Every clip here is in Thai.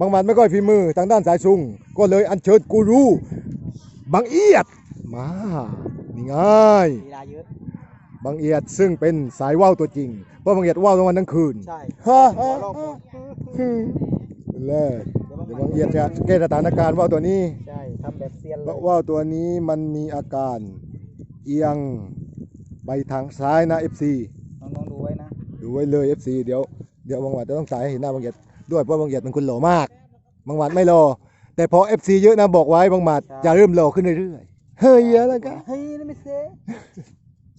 บางหมัดไม่ค่อยฝีมือทางด้านสายซุง ก็เลยอัญเชิญกูรูบางเอียดมานี่ไง่ายลีลาเยอะ บางเอียดซึ่งเป็นสายว่าวตัวจริง เพราะบางเอียดว่าวทั้งวันทั้งคืน ใช่ฮ่าขฮ่าอลองก่อนแล่เดี๋ยวบางเอียดจะแก้สถานการณ์ว่าวตัวนี้ใช่ทำแบบเซียนเพเลยราะว่าวตัวนี้มันมีอาการเอียงไปทางซ้ายนะ FC น้องๆดูไว้นะ ดูไว้เลย FC เดี๋ยวเดี๋ยวบางหวัดจะต้องสายให้เห็นหน้าบางเอียด ด้วยเพราะบางเอียดเป็นคนหล่อมาก บางหวัดไม่หล่อแต่พอ FC เยอะนะบอกไว้บางหมัดจะเริ่มหล่อขึ้นเรื่อยๆเฮ้ยอะไรกันเฮ้ยนี่ไม่เซ่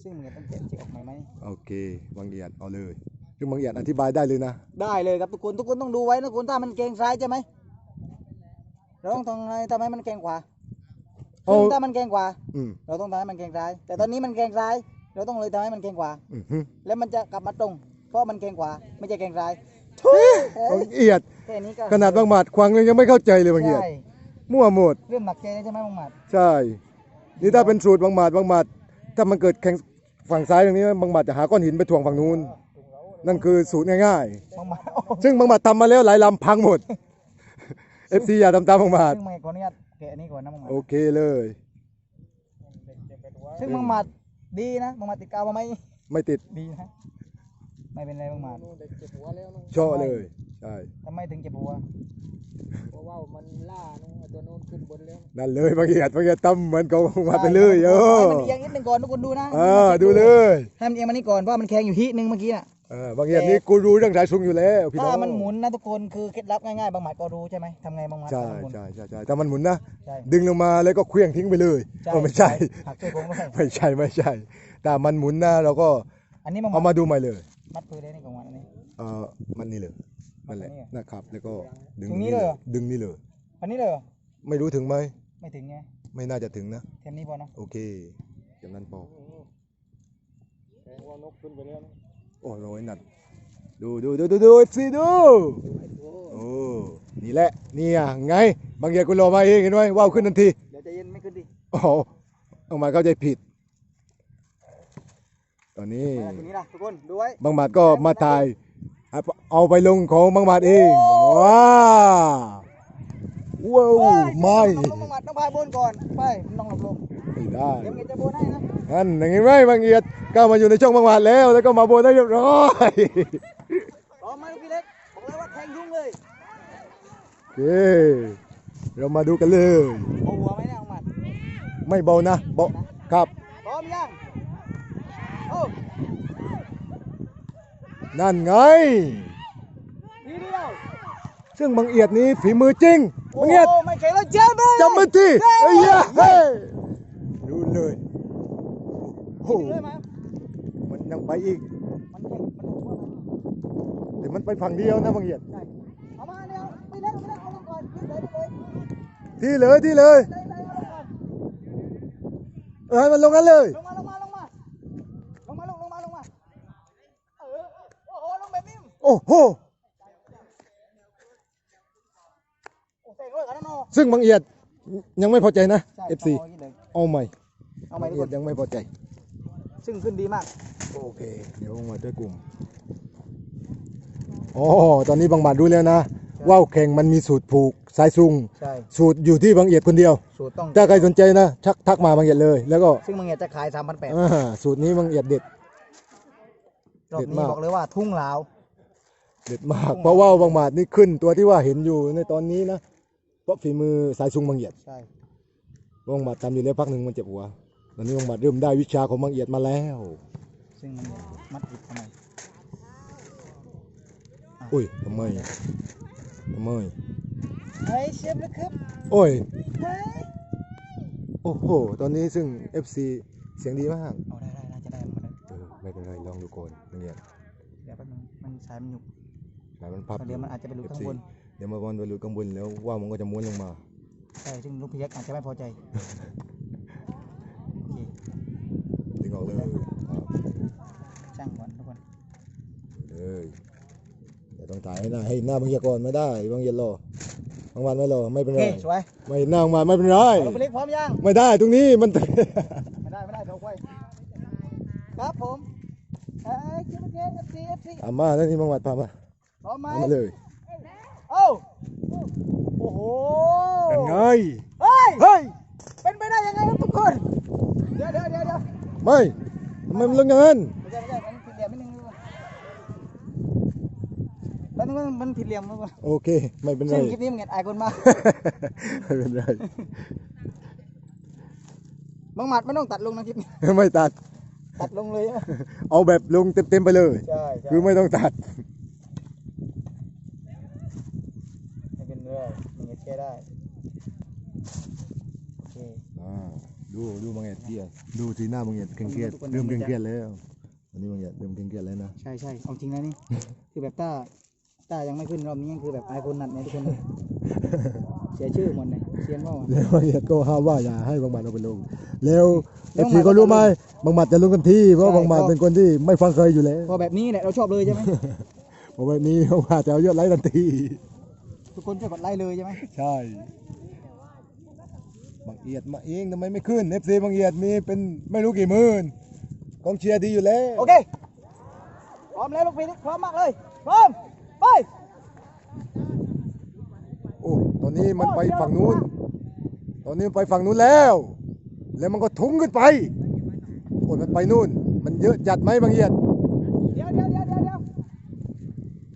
ซึ่งมึงต้องเก็บจิกออกไหมไหมโอเคบางเอียดเอาเลยซึ่งบางเอียดอธิบายได้เลยนะ ได้เลยครับทุกคนทุกคนต้องดูไว้นะคุณถ้ามันเกรงซ้ายใช่ไหมเราต้องทำไงทำให้มันเกรงขวาเอาซึ่งถ้ามันเกรงขวาอืมเราต้องทำให้มันเกรงซ้าย แต่ตอนนี้มันเกรงซ้ายเราต้องเลยทำให้มันเกรงขวาอือฮึแล้วมันจะกลับมาตรง เพราะมันเกรงขวาไม่ใช่เกรงซ้าย บางเอียด แค่นี้ก็ขนาดบางหมัดควางยังไม่เข้าใจเลยบางเอียด ใช่มั่วหมด เรื่องหนักใจใช่ไหมบังหมัดใช่ นี่ถ้าเป็นสูตรบางหมัดบางหมัดถ้ามันเกิดแข่งฝั่งซ้ายตรงนี้บางหมัดจะหาก้อนหินไปถ่วงฝั่งนู้น นั่นคือสูตรง่ายบังหมัดโอ้ๆ ซึ่งบางหมัดทำมาแล้วหลายลำพังหมด FC อย่าทำตามบางหมัดซึ่งมันขออนุญาตแกะอันนี้ก่อนนะบังหมัดโอเคเลย ซึ่งบังหมัดดีนะบังหมัดติดกาวมาไหมไม่ติดดีนะ ไม่เป็นไรบังหมัดโชาะเลยใช่ทำไมถึงเจ็บหัวเพราะว่ามันล่านู่นเอาตัวโน้นขึ้นบนแล้วนั่นเลยบางเอียดบางเอียดทำเหมือนเขาบางหมัดไปเลยเออให้มันเอียงนิดนึงก่อนทุกคนดูนะเออดูเลยให้มันเอียงมานี่ก่อนเพราะมันแข็งอยู่ที่นึงเมื่อกี้น่ะเออบางเอียดนี่กูรู้เรื่องสายสูงอยู่แล้วพี่น้ถ้าองมันหมุนนะทุกคนคือเคล็ดลับง่ายๆบางหมัดก็รู้ใช่ไหมทำไงบางหมัดใช่บางหมุนใช่ใช่ใช่ถ้ามันหมุนนะใช่ดึงลงมาแล้วก็เคลื่องทิ้งไปเลยเออไม่ใช่หักช่วยผมด้วยไม่ใช่ไม่ใช่แต่มันหมุนนะเราก็อันนี้บางหเอามัมาดดูใหม่เลย มัดปืนได้นี่ของมันอันนี้ เออมันนี่เลยนั่นแหละอันนี้นะครับ แล้วก็ดึงตรงนี้เลยเหรอ ดึงนี่เลย อันนี้เลยเหรอไม่รู้ถึงไหม ไม่ถึงไงไม่น่าจะถึงนะแค่นี้พอนะโอเคอย่างนั้นพอแสดงว่านกขึ้นไปแล้วนะโอ้โหยนัด ดูดูดูดูดูเอฟซีดู โอ้ นี่แหละ นี่อะไง บางอย่างกูรอมาเองเห็นไหมว้าวขึ้นทันที เดี๋ยวใจเย็นไม่ขึ้นดิโอ้โหเอามาเข้าใจผิด ตอนนี้มาทีนี้นะทุกคนดูไว้บางหมัดก็มาถ่ายเอาเอาไปลงของบางหมัดเองว้าวว้าวไม่ต้องบางหมัดต้องพายบนก่อนไปมันต้องหลบลงไม่ได้เดี๋ยวเงจะบนให้นะนั่นอย่างงี้ไหมบางเอียดก็มาอยู่ในช่องบางหมัดแล้วแล้วก็มาโบนได้เรียบร้อยพร้อมไหมลูกพี่เล็กบอกเลยว่าแทงยุ่งเลยโอเคเรามาดูกันเลยเอาหัวไหมเนี่ยบางหมัดไม่เบานะเบาครับพร้อมยังโอ้ นั่นไงทีเดียวซึ่งบางเอียดนี้ฝีมือจริงบางเอียดโอ้ไม่เข็งแล้วเจ็บเลยจำมาทีเอ้ยยะเฮ้ยดูเลยโอ้โหเลยมามันยังไปอีกมันเข็งมันถูกว่าแต่มันไปฝั่งเดียวนะบางเอียดใช่เอามาเดี๋ยวไม่เล่นไม่เล่นเอาลงก่อนขึ้นเลยเลยที่เลยที่เลยเลยเลยเอาลงก่อนเออให้มันลงนั้นเลย ลงมาลงมาลงมาลงมาลงลงมาลงมาเออโอ้โหลงแบบนี้ โอ้โหโอ้เตะเลยกันนะโนซึ่งบางเอียดยังไม่พอใจนะใช่ FC ต้องาอย่างนี้เลยเอาใหม่เอาใหม่บางทุกเอีคยดนยังไม่พอใจ ซึ่งขึ้นดีมาก โอเค เดี๋ยวมาด้วยกลุ่มอ๋อตอนนี้บางหมัดรู้แล้วนะว่าวแข่งมันมีสูตรผูกสายซุงใช่ สูตรอยู่ที่บางเอียดคนเดียวสูตรต้องถ้าใครสนใจนะชักทักมาบางเอียดเลย แล้วก็ซึ่งมึงอยากจะขาย3,800อ่าสูตรนี้บางเอียดเด็ดรอบเด็ดนี้มากบอกเลยว่าทุ่งลาว เด็ดมาก เพราะว่าบางหมัดนี่ขึ้นตัวที่ว่าเห็นอยู่ในตอนนี้นะเพราะฝีมือสายซุงบางเอียดใช่บางหมัดทำอยู่แล้วพักหนึ่งมันเจ็บหัวตอนนี้บางหมัดเริ่มได้วิชาของบางเอียดมาแล้ว ซึ่งมันมัดติดทำไมอุ้ยทำไมทำไมเฮ้ยเชฟเลยครับโอ้ยเฮ้ยโอ้โหตอนนี้ซึ่ง FC เสียงดีมากเอาได้ได้น่าจะได้มาเลยเออไม่เป็นไรลองดูก่อนบางเอียดเดี๋ยวแป๊บนึงมันสายมันหยุก สายมันพับเดี๋ยวมันอาจจะไปหลุดข้างบน เดี๋ยวมาบอลไปหลุดข้างบนแล้วว่าวมันก็จะม้วนลงมา ใช่ ซึ่งลูกพี่ยักษ์อาจจะไม่พอใจโอเคดึงออกเลยครับช่างก่อนทุกคนเอ้ยแต่ต้องถ่ายให้หน้าให้หน้าบางเอียดก่อนไม่ได้บางเอียดรอบางวันไม่รอไม่เป็นโอไรเคสวยไม่เห็นหน้าบางวันไม่เป็นไรลูกพี่เล็กพร้อมยังไม่ได้ตรงนี้มันไม่ได้ไม่ได้เขาไว้ครับผมเอ้ยคิดว่าเอฟซีเอฟซีตามมาแล้วนี่บางวันพามา พร้อมไหมเอามาเลยโอ้เฮ้ยเฮ้ยเป็นไปได้ยังไงครับทุกคน เดี๋ยวเดี๋ยวเดี๋ยวเดี๋ยวไม่ทำไมมันลงอย่างนั้นไม่ใช่ไม่ใช่มันผิดเหลี่ยมนิดนึงแล้วนึงมันผิดเหลี่ยมทุกคนโอเค ไม่เป็นไร ซึ่งคลิปนี้มันเงียอายคนมาก ไม่เป็นไรบางหมัดไม่ต้องตัดลงนะคลิปนี้ไม่ตัด ตัดลงเลยอะเอาแบบลงเต็มๆไปเลย ใช่ใช่ คือไม่ต้องตัด ไม่เป็นไร มันจะแก้ได้โอเคอ่าดูดูบางเอ็ดเครียดดูสีหน้าบางเอ็ดเคร่งเครียดเริ่มเคร่งเครียดแล้ววันนี้บางเอ็ดเริ่มเคร่งเครียดแล้วนะใช่ใช่เอาจริงนะนี่ คือแบบต้าต้ายังไม่ขึ้นรอบนี้ยังคือแบบอายคนนัดเนี่ยทุกคนนะเสียชื่อหมดเลยเสียนว่า แล้วบางเอ็ดก็ห้ามว่าอย่าให้บางหมัดเอาไปลง แล้วแล้เอวฟซีบางหมัดก็รู้ไหมบางหมัดจะลงกันที่เพราะใช่บางหมัดก็ เป็นคนที่ไม่ฟังเคยอยู่แล้วพอแบบนี้เนี่ยเราชอบเลยใช่ไหม เพราะแบบนี้บางหมัดจะเอายอดไลค์ทันที ทุกคนช่วยกดไลค์เลยใช่ไหมใช่บางเอียดมาเองทำไมไม่ขึ้นเอฟซีบางเอียดมีเป็นไม่รู้กี่หมื่นกองเชียร์ดีอยู่แล้วโอเคพร้อมแล้วลูกพี่พร้อมมากเลยพร้อมไปโอ้ตอนนี้มันไปฝั่งนู้น ตอนนี้มันไปฝั่งนู้นแล้ว แล้วมันก็ทุ้งขึ้นไปโอ้ยมันไปนู่น มันเยอะจัดไหมบางเอียดเดี๋ยวเดี๋ยวเดี๋ยวเดี๋ยวเดี๋ยว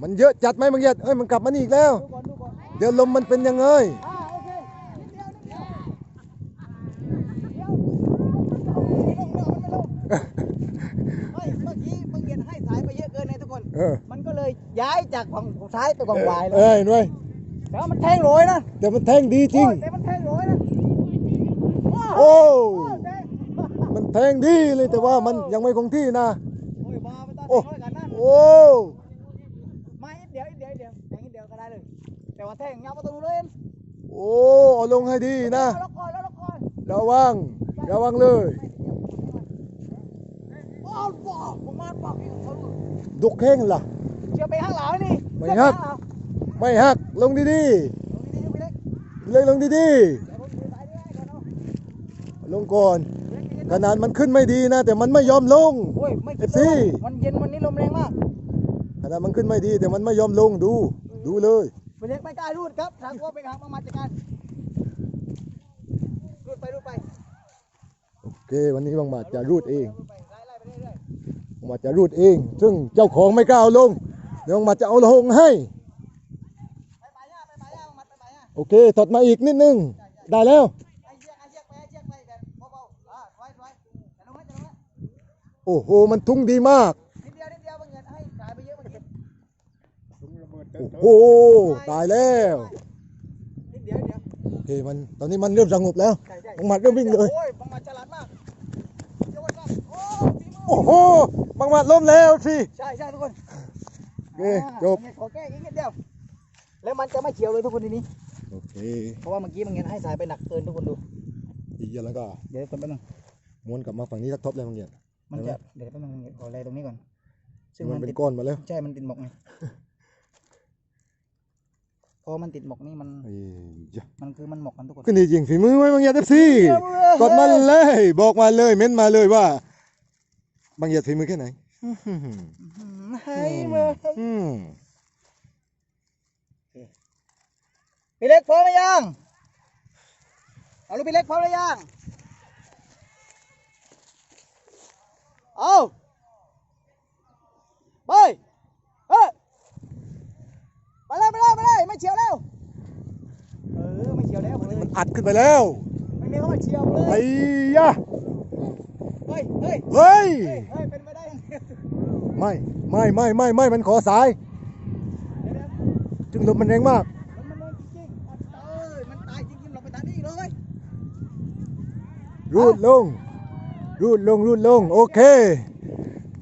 มันเยอะจัดไหมบางเอียดเอ้ยมันกลับมานี่อีกแล้วดูก่อนดูก่อน เดี๋ยวลมมันเป็นยังไงมันก็เลยย้ายจากฝั่งซ้ายไปฝั่งขวาเลยเอ้ยหนไหมแต่ว่ามันแทงโรยนะแต่มันแทงดีจริงแต่มันแทงโรยนะโอ้มันแทงดีเลยแต่ว่ามันยังไม่คงที่นะโอ้โอ้ แต่ว่าแทงยาวประตูเลยโอ้เอาลงให้ดีนะแล้วก่อนแล้วก่อนระวัง ระวังเลยโอ้โหผมมาปากอีกเขาดูดุกแข้งล่ะ เชียวไปข้างหลังนี่ไม่ครับ ไม่หัก ลงดีลงดีๆไปเลยๆเลยลงดีเดี๋ยวผมถือสายนี้ให้ก่อนเนาะๆลงก่อน ขนาดมันขึ้นไม่ดีนะ แต่มันไม่ยอมลง โอ้ยไม่เอฟซีมันเย็นวันนี้ลมแรงมาก ขนาดมันขึ้นไม่ดี แต่มันไม่ยอมลงดู ดูเลยไป เล็กไม่กล้ารูดครับทางว่าไปทางมาจัดการรูดไปรูดไปโอเค วันนี้บางหมัดจะรูดเองรูดไปไล่ไล่ไปเรื่อยบางหมัดจะรูดเอง ซึ่งเจ้าของไม่กล้าเอาลง เดี๋ยวบางหมัดจะเอาลงให้ๆไปไปย่าไปไปย่ามัดไปไปย่าโอเคถอดมาอีกนิดนึง ได้แล้วไอ้เชือกไอ้เชือกไปไอ้เชือกไปแบบเบาๆอ่าถอยถอยจะลงไหมจะลงไหมโอ้โห มันทุ่งดีมาก โอ้โหตายแล้วนิดเดียวนิดเดียวโอเคมันตอนนี้มันเริ่มสงบแล้วใช่ใช่บางหมัดเริ่มวิ่งเลยโอ้ยบางหมัดฉลาดมากเดี๋ยวก่อนครับโอ้ฝีมือโอ้โหบางหมัดล้มแล้วสิใช่ใช่ทุกคนโอเคอ่าจบขอแก้อีกนิดเดียวแล้วมันจะไม่เฉียวเลยทุกคนทีนี้ โอเคเพราะว่าเมื่อกี้มันเงินให้สายไปหนักเกินทุกคนดู อีกอย่างแล้วก็เดี๋ยวคนแป๊บนึงม้วนกลับมาฝั่งนี้สักทบเลยบางอย่างมันจะเดี๋ยวแป๊บนึงขออะไรตรงนี้ก่อนซึ่งมัมันนเป็นติดก้อนมาแล้ว ใช่มันติดหมอกไง พอมันติดหมอกนี่มันเอ้ยจ้ะมันคือมันหมอกกันทุกคนขึ้นดีจริงฝีมือไหมบางอย่างเอฟซีกดมาเลยบอกมาเลยเม้นมาเลยว่า บางอย่างฝีมือแค่ไหนให้มาอืมพี่เล็กพร้อมหรือยังเอาลูกพี่เล็กพร้อมหรือยังเอาไปเฮ้ยไปเลยไป เลยไปเลยไม่เฉียวแล้ว เออไม่เฉียวแล้วเลยมันอัดขึ้นไปแล้วไม่มีคำว่าเฉียวเลไอ้ยยะเฮ้ยเฮ้ยเฮ้ยเฮ้ยเฮ้ยเป็นไปได้ยังไงไม่ไม่ไม่ไม่ไม่มันขอสายเดี๋ยวเดี๋ยวจึงลมมันแรงมากแล้วมันโดนจริงๆอะเอ้ยมันตายจริงๆเราไปตายนี่เลยรูดลง รูดลง รูดลง โอเค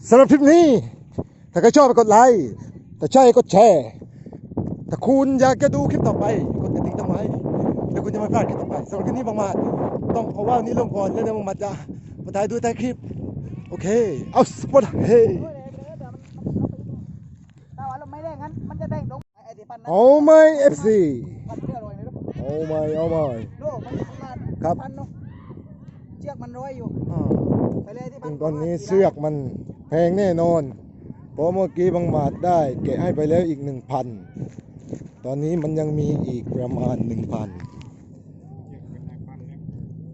สำหรับคลิปนี้ ถ้าใครชอบไปกดไลค์ ถ้าใช่กดแชร์ ถ้าคุณอยากจะดูคลิปต่อไปกดกระดิ่งทำไมแล้วคุณจะไม่พลาดคลิปต่อไปสำหรับคลิปนี้บางมาดต้องเอาว่าวนี้ลงก่อนแล้วเดี๋ยวบางมาดจะมาถ่ายดูใต้คลิป โอเค เอาสปอตเฮ้ยเฮ้ยเดี๋ยวเดี๋ยวเดี๋ยวมันมันเอาไปถ้าว่าเราไม่ได้งั้นมันจะแดงตรงไอ้ไอ้ที่ปั้นนะเอาไหมเอฟซีปั้นเพื่ออะไรนะเอาไหมเอาไหมลูกมันมาครับปั้นเนาะเชือกมันร้อยอยู่อ่าไปเลยที่ซึ่ปั้งนตอนนี้เสือกมันแพงแน่นอนเพราะเมื่อกี้บางหมาดได้แกะให้ไปแล้วอีกหนึ่งพัน ตอนนี้มันยังมีอีกประมาณหนึ่งพัน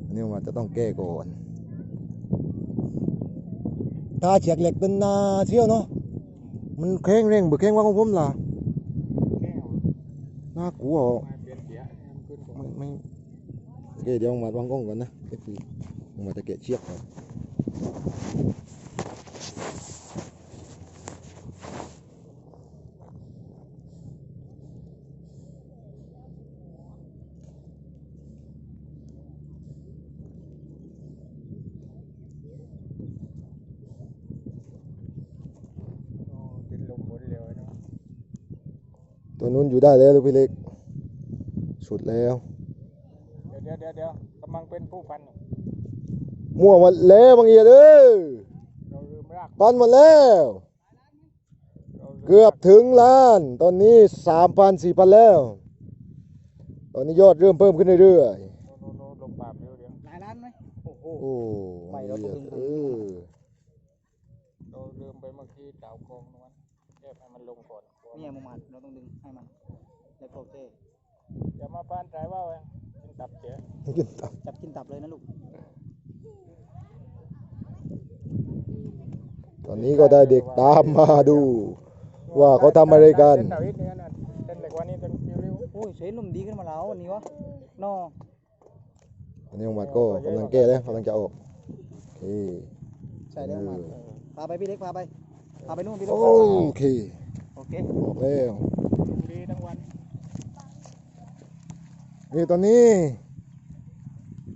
อันนี้มันจะต้องแก้ก่อนตาเฉียกเหล็กเป็นนาเที่ยวเนาะมันแข็งเร่งบึกแข็งว่าของผมล่ะน่ากลัวเปลี่ยนเสียให้มันขึ้นก่อนไม่ไม่เคเดี๋ยวมาวางกล้องก่อนนะเอฟซีมาจะเกะเชือกก่อน โอ้ติดลมหมดเร็วเนาะ ตัวนู้นอยู่ได้แล้วลูกพี่เล็ก สุดแล้ว เดี๋ยวเดี๋ยวเดี๋ยวเดี๋ยวกำลังเป็นผู้พันอยู่มั่วหมดแล้วบางเอียดเอ้ยเราลืมรากปันหมดแล้ว เราลืมเกือบถึงล้าน ตอนนี้สามพันสี่พันแล้ว ตอนนี้ยอดเริ่มเพิ่มขึ้นเรื่อยโน่นโน่นลงปราบเร็วเดี๋ยวหลายล้านไหมโอ้โห ๆ โอ้ไปเราต้องดึงเออ เราลืมไปเมื่อกี้ดาวกองนวล แยกให้มันลงก่อนเนี่ยมุมมันเราต้องดึงให้มันแล้วโอเคอย่ามาปานใจว่าเว้ยเป็นตับเสียกินตับจับกินตับเลยนะลูกตอนนี้ก็ได้เด็กตามมาดู ว่าเขาทำอะไรกัน เส้นดาวิดเนี่ยนะเส้นเหล็กวันนี้เป็นคิวริวโอ้ยเฉยหนุ่มดีขึ้นมาแล้ววันนี้วะนออันนี้องมัดก็กำลังแก้แล้วกำลังจะออกโอเคใช่แล้วมันพาไปพี่เล็กพาไป พาไปนู่นพี่เล็กโอเคโอเคออกแล้วดีทั้งวันนี่ตอนนี้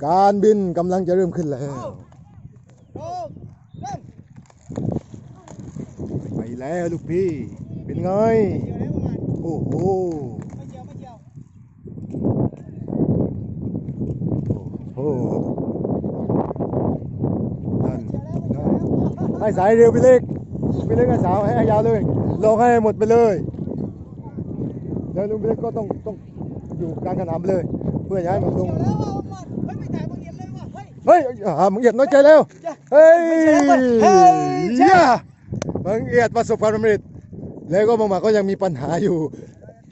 การบินกำลังจะเริ่มขึ้นแล้วโอ้เริ่มไปแล้วลูกพี่ เป็นไงเกี่ยวแล้วประมาณโอ้โห ไม่เกี่ยวไม่เกี่ยวโอ้โหนั่นเกี่ยวแล้วไม่เกี่ยวแล้ว ให้สายเร็วพี่เล็ก พี่เล็กให้สาวให้ยาวเลยลองให้หมดไปเลย แล้วลุงเล็กก็ต้องต้องอยู่กลางสนามไปเลย เพื่อย่าให้มันลงเฮ้ยอ่ามึงเอียดน้อยใจแล้ว เฮ้ยไม่ใช่แล้วเฮ้ยใช่ย่ามึงเอียดประสบความสำเร็จ แล้วก็บางมาก็ยังมีปัญหาอยู่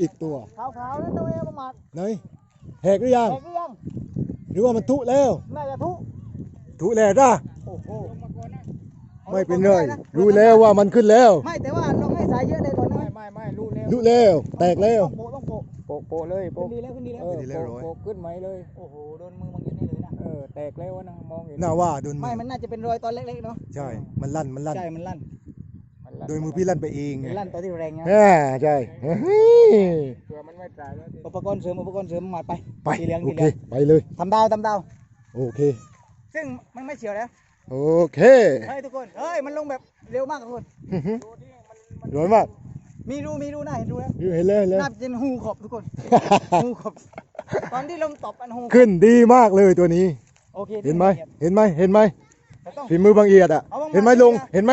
อีกตัวขาวๆนั่นตัวเองประมาณไหนแหกหรือยังแตกหรือยัง หรือว่ามันทุแล้ว น่าจะทุทุแล้วนะโอ้โห ไม่เป็นไรรู้แล้วว่ามันขึ้นแล้ว ไม่แต่ว่าลองให้สายเยอะเลยก่อนนะไม่ไม่ไม่รู้แล้วรู้แล้ว แตกแล้วต้องโปะต้องโปะโปะโปะเลยขึ้นโปะดีแล้วขึ้นดีแล้วเออขึ้นดีแล้วโปะร้อยโปะขึ้นไหมเลยโอ้โหโดนมือบางยินนี่เลยนะเออแตกแล้วนะมองเห็นน่าว่าโดนมืไม่อมันน่าจะเป็นรอยตอนเล็กๆเนาะใช่มันลั่นมันลั่นใช่มันลั่นมันลั่นโดยมือพี่ลั่นไปเองไงมันลั่นตอนที่แรงนะแฮ่ใช่เฮ้ยเผื่อมันไม่ตายแล้วดิอุปกรณ์เสริมอุปกรณ์เสริมมาไปไปสีเหลืองโอสีเหเคลืองไปเลยทำดาวทำดาวโอเค ซึ่งมันไม่เฉียวแล้ว โอเคเฮ้ยทุกคนเฮ้ยมันลงแบบเร็วมากทุกคนอื้อหือดูที่มันมันร้อนมากมีรูมีรูหน้าเห็นรูแล้วเห็นเลยเห็นเลยน่าจะเป็นหูขอบทุกคนหูขอบตอนที่ลมตบอันหูขอบขึ้นดีมากเลยตัวนี้โอเคเห็นไหมเห็นไหมเห็นไหมแต่ต้องฝีมือบางเอียดอะเอาบางหมัดเห็นไหมลงดีนะเห็นไหม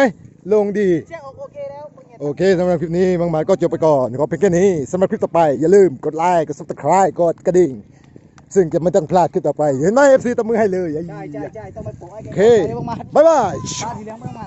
ลงดีเช็คออกโอเคแล้วบางอย่างโอเคสำหรับคลิปนี้บางหมายก็จบไปก่อนขอเพียงแค่นี้สำหรับคลิปต่อไปอย่าลืมกดไลค์กด subscribe กดกระดิ่ง ซึ่งจะไม่ต้องพลาดคลิปต่อไป เห็นไหม FC ตบมือให้เลยใช่ใช่ใช่ต้องไปโปะให้แกโอเคไปบางมาบ๊ายบาย ตาสีเหลืองบางมา